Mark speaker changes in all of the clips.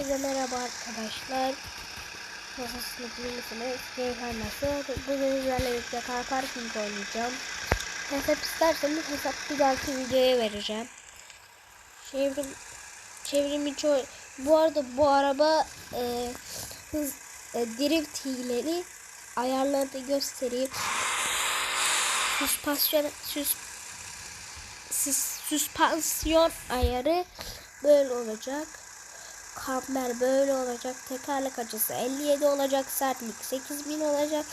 Speaker 1: Herkese merhaba arkadaşlar. Nasılsınız iyi misiniz? Keyifler nasıl? Bugün sizlerle birlikte car parking oynayacağım. Hesap isterseniz hesap bir dahaki videoya vereceğim. Çevrim, çevrimi çok... Bu arada bu araba e, hız e, drift hileli ayarlarını göstereyim. Süspansiyon süs, süs, süspansiyon ayarı böyle olacak. Kamber böyle olacak. Tekerlek açısı 57 olacak. Sertlik 8000 olacak.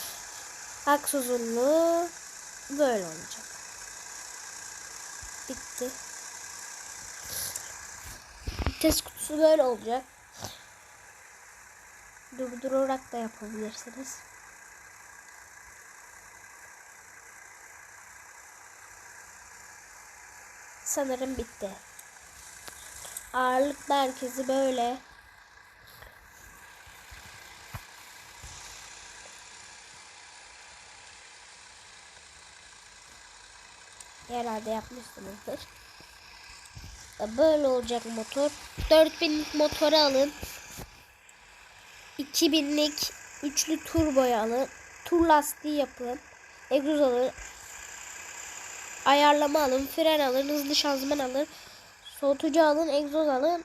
Speaker 1: Aks uzunluğu böyle olacak. Bitti. Vites kutusu böyle olacak. Durdurarak da yapabilirsiniz. Sanırım bitti. Ağırlık merkezi böyle. Herhalde yapmışsınızdır. Böyle olacak motor. 4000'lik motoru alın. 2000'lik üçlü turboyu alın. Tur lastiği yapın. Egzoz alın. Ayarlama alın. Fren alın. Hızlı şanzıman alın. Soğutucu alın, egzoz alın.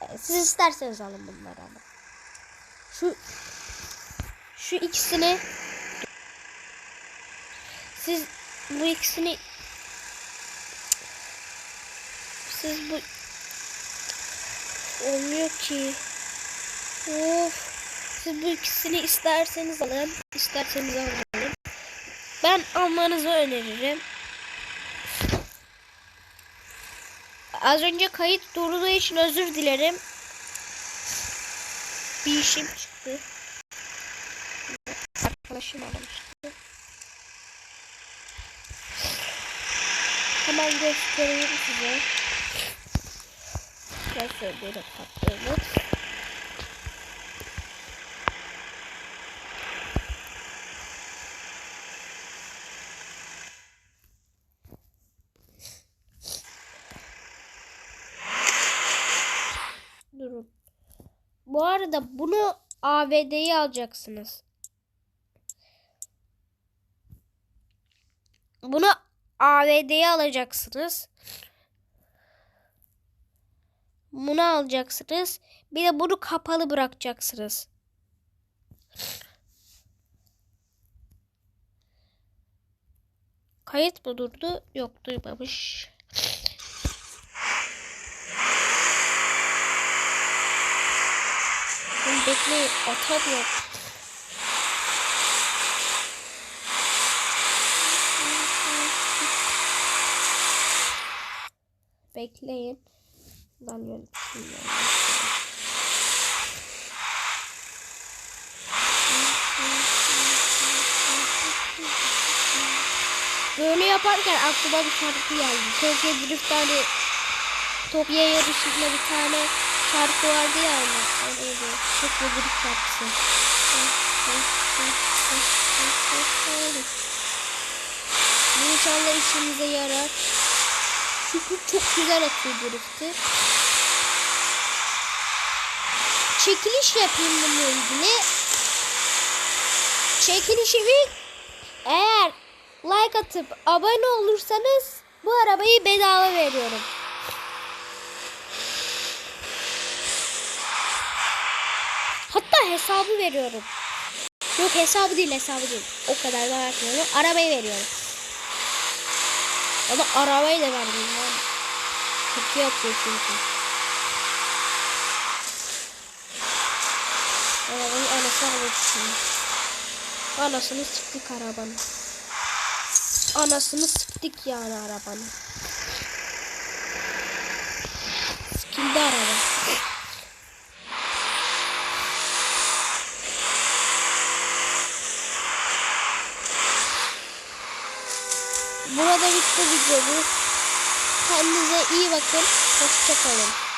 Speaker 1: E, Siz isterseniz alın bunları ama. Şu şu ikisini siz bu ikisini siz bu olmuyor ki. Of. Siz bu ikisini isterseniz alın, isterseniz almayın. Ben almanızı öneririm. Az önce kayıt durduğu için özür dilerim. Bir işim çıktı. Arkadaşım aramıştı. Hemen göstereyim size. Nasıl böyle kattığını. Bu arada bunu ABD'ye alacaksınız. Bunu ABD'ye alacaksınız. Bunu alacaksınız. Bir de bunu kapalı bırakacaksınız. Kayıt mı durdu? Yok duymamış. Bekleyin atamıyorum. Bekleyin. Ben yöneteyim. Böyle yaparken aklıma bir şarkı geldi. Tokyo Drift hani Tokyo yarışında bir tane şarkı vardı ya. O neydi? Tokyo Drift şarkısı. Bu inşallah işimize yarar. Çünkü çok güzel atıyor drift'i. Çekiliş yapayım bununla ilgili. Çekilişimi eğer like atıp abone olursanız bu arabayı bedava veriyorum. Hatta hesabı veriyorum. Yok hesabı değil hesabı değil. O kadar da vermiyorum. Arabayı veriyorum. Ama arabayı da vermiyorum. Çok iyi atıyor çünkü. Arabanın anası almışsın. Anasını sıktık arabanın. Anasını sıktık yani arabanın. Sıkıldı araba. Burada bitti videomuz. Kendinize iyi bakın. Hoşçakalın.